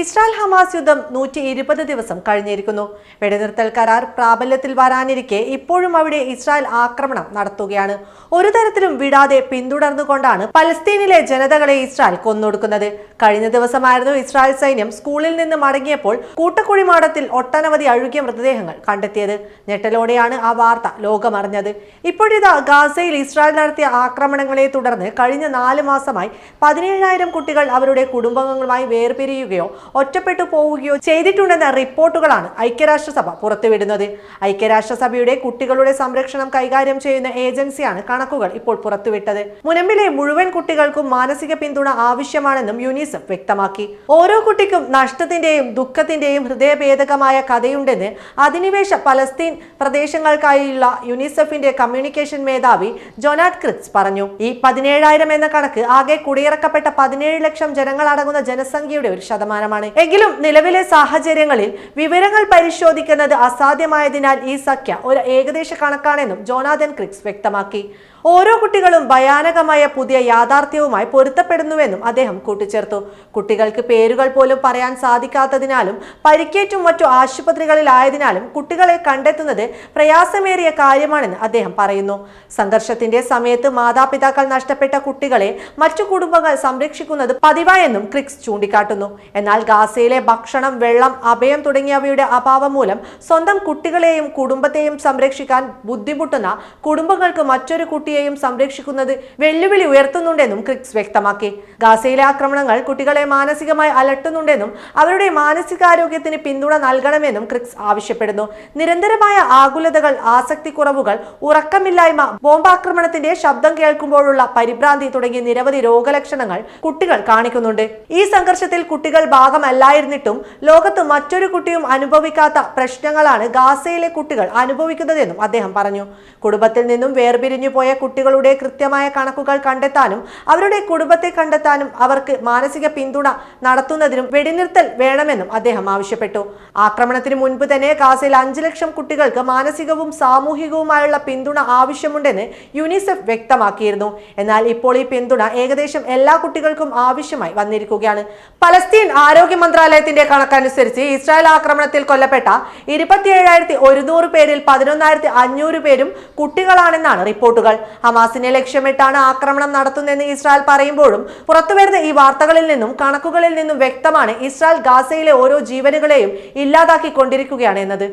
Israel Hamas യുദ്ധം നൂറ്റി ഇരുപത് ദിവസം കഴിഞ്ഞിരിക്കുന്നു. വെടിനിർത്തൽ കരാർ പ്രാബല്യത്തിൽ വരാനിരിക്കെ ഇപ്പോഴും അവിടെ ഇസ്രായേൽ ആക്രമണം നടത്തുകയാണ്. ഒരു തരത്തിലും വിടാതെ പിന്തുടർന്നുകൊണ്ടാണ് പലസ്തീനിലെ ജനതകളെ ഇസ്രായേൽ കൊന്നൊടുക്കുന്നത്. കഴിഞ്ഞ ദിവസമായിരുന്നു ഇസ്രായേൽ സൈന്യം സ്കൂളിൽ നിന്ന് മടങ്ങിയപ്പോൾ കൂട്ടക്കുഴിമാടത്തിൽ ഒട്ടനവധി അഴുകിയ മൃതദേഹങ്ങൾ കണ്ടെത്തിയത്. ഞെട്ടലോടെയാണ് ആ വാർത്ത ലോകമറിഞ്ഞത്. ഇപ്പോഴിതാ ഗാസയിൽ ഇസ്രായേൽ നടത്തിയ ആക്രമണങ്ങളെ തുടർന്ന് കഴിഞ്ഞ നാല് മാസമായി പതിനേഴായിരം കുട്ടികൾ അവരുടെ കുടുംബങ്ങളുമായി വേർപിരിയുകയോ ഒറ്റപ്പെട്ടു പോവുകയോ ചെയ്തിട്ടുണ്ടെന്ന റിപ്പോർട്ടുകളാണ് ഐക്യരാഷ്ട്രസഭ പുറത്തുവിടുന്നത്. ഐക്യരാഷ്ട്രസഭയുടെ കുട്ടികളുടെ സംരക്ഷണം കൈകാര്യം ചെയ്യുന്ന ഏജൻസിയാണ് കണക്കുകൾ ഇപ്പോൾ പുറത്തുവിട്ടത്. മുനമ്പിലെ മുഴുവൻ കുട്ടികൾക്കും മാനസിക പിന്തുണ ആവശ്യമാണെന്നും യുനിസെഫ് വ്യക്തമാക്കി. ഓരോ കുട്ടിക്കും നഷ്ടത്തിന്റെയും ദുഃഖത്തിന്റെയും ഹൃദയഭേദകമായ കഥയുണ്ടെന്ന് അധിനിവേശ പലസ്തീൻ പ്രദേശങ്ങൾക്കായുള്ള യുനിസെഫിന്റെ കമ്മ്യൂണിക്കേഷൻ മേധാവി ജൊനാറ്റ് ക്രിക്സ് പറഞ്ഞു. ഈ പതിനേഴായിരം എന്ന കണക്ക് ആകെ കുടിയിറക്കപ്പെട്ട പതിനേഴ് ലക്ഷം ജനങ്ങളടങ്ങുന്ന ജനസംഖ്യയുടെ ഒരു ശതമാനമാണ്. എങ്കിലും നിലവിലെ സാഹചര്യങ്ങളിൽ വിവരങ്ങൾ പരിശോധിക്കുന്നത് അസാധ്യമായതിനാൽ ഈ സഖ്യ ഒരു ഏകദേശ കണക്കാണെന്നും ജോനാഥൻ ക്രിക്സ് വ്യക്തമാക്കി. ഓരോ കുട്ടികളും ഭയാനകമായ പുതിയ യാഥാർത്ഥ്യവുമായി പൊരുത്തപ്പെടുന്നുവെന്നും അദ്ദേഹം കൂട്ടിച്ചേർത്തു. കുട്ടികൾക്ക് പേരുകൾ പോലും പറയാൻ സാധിക്കാത്തതിനാലും പരിക്കേറ്റും മറ്റു ആശുപത്രികളിലായതിനാലും കുട്ടികളെ കണ്ടെത്തുന്നത് പ്രയാസമേറിയ കാര്യമാണെന്ന് അദ്ദേഹം പറയുന്നു. സംഘർഷത്തിന്റെ സമയത്ത് മാതാപിതാക്കൾ നഷ്ടപ്പെട്ട കുട്ടികളെ മറ്റു കുടുംബങ്ങൾ സംരക്ഷിക്കുന്നത് പതിവായെന്നും ക്രിക്സ് ചൂണ്ടിക്കാട്ടുന്നു. എന്നാൽ ഗാസയിലെ ഭക്ഷണം വെള്ളം അഭയം തുടങ്ങിയവയുടെ അഭാവം മൂലം സ്വന്തം കുട്ടികളെയും കുടുംബത്തെയും സംരക്ഷിക്കാൻ ബുദ്ധിമുട്ടുന്ന കുടുംബങ്ങൾക്ക് മറ്റൊരു കുട്ടിയെയും സംരക്ഷിക്കുന്നത് വെല്ലുവിളി ഉയർത്തുന്നുണ്ടെന്നും ക്രിക്സ് വ്യക്തമാക്കി. ഗാസയിലെ ആക്രമണങ്ങൾ കുട്ടികളെ മാനസികമായി അലട്ടുന്നുണ്ടെന്നും അവരുടെ മാനസികാരോഗ്യത്തിന് പിന്തുണ നൽകണമെന്നും ക്രിക്സ് ആവശ്യപ്പെടുന്നു. നിരന്തരമായ ആകുലതകൾ ആസക്തിക്കുറവുകൾ ഉറക്കമില്ലായ്മ ബോംബാക്രമണത്തിന്റെ ശബ്ദം കേൾക്കുമ്പോഴുള്ള പരിഭ്രാന്തി തുടങ്ങിയ നിരവധി രോഗലക്ഷണങ്ങൾ കുട്ടികൾ കാണിക്കുന്നുണ്ട്. ഈ സംഘർഷത്തിൽ കുട്ടികൾ ഭാഗമല്ലായിരുന്നിട്ടും ലോകത്ത് മറ്റൊരു കുട്ടിയും അനുഭവിക്കാത്ത പ്രശ്നങ്ങളാണ് ഗാസയിലെ കുട്ടികൾ അനുഭവിക്കുന്നതെന്നും അദ്ദേഹം പറഞ്ഞു. കുടുംബത്തിൽ നിന്നും വേർപിരിഞ്ഞു പോയ കുട്ടികളുടെ കൃത്യമായ കണക്കുകൾ കണ്ടെത്താനും അവരുടെ കുടുംബത്തെ കണ്ടെത്താനും അവർക്ക് മാനസിക പിന്തുണ നടത്തുന്നതിനും വെടിനിർത്തൽ വേണമെന്നും അദ്ദേഹം ആവശ്യപ്പെട്ടു. ആക്രമണത്തിന് മുൻപ് തന്നെ ഗാസയിൽ അഞ്ചു ലക്ഷം കുട്ടികൾക്ക് മാനസികവും സാമൂഹികവുമായുള്ള പിന്തുണ ആവശ്യമുണ്ടെന്ന് യുനിസെഫ് വ്യക്തമാക്കിയിരുന്നു. എന്നാൽ ഇപ്പോൾ ഈ പിന്തുണ ഏകദേശം എല്ലാ കുട്ടികൾക്കും ആവശ്യമായി വന്നിരിക്കുകയാണ്. പലസ്തീൻ ആരോഗ്യ മന്ത്രാലയത്തിന്റെ കണക്കനുസരിച്ച് ഇസ്രായേൽ ആക്രമണത്തിൽ കൊല്ലപ്പെട്ട ഇരുപത്തിയേഴായിരത്തി ഒരുന്നൂറ് പേരിൽ പതിനൊന്നായിരത്തി അഞ്ഞൂറ് പേരും കുട്ടികളാണെന്നാണ് റിപ്പോർട്ടുകൾ. ഹമാസിനെ ലക്ഷ്യമിട്ടാണ് ആക്രമണം നടത്തുന്നതെന്ന് ഇസ്രായേൽ പറയുമ്പോഴും പുറത്തുവരുന്ന ഈ വാർത്തകളിൽ നിന്നും കണക്കുകളിൽ നിന്നും വ്യക്തമാണ് ഇസ്രായേൽ ഗാസയിലെ ഓരോ ജീവനുകളെയും ഇല്ലാതാക്കിക്കൊണ്ടിരിക്കുകയാണ് എന്നത്.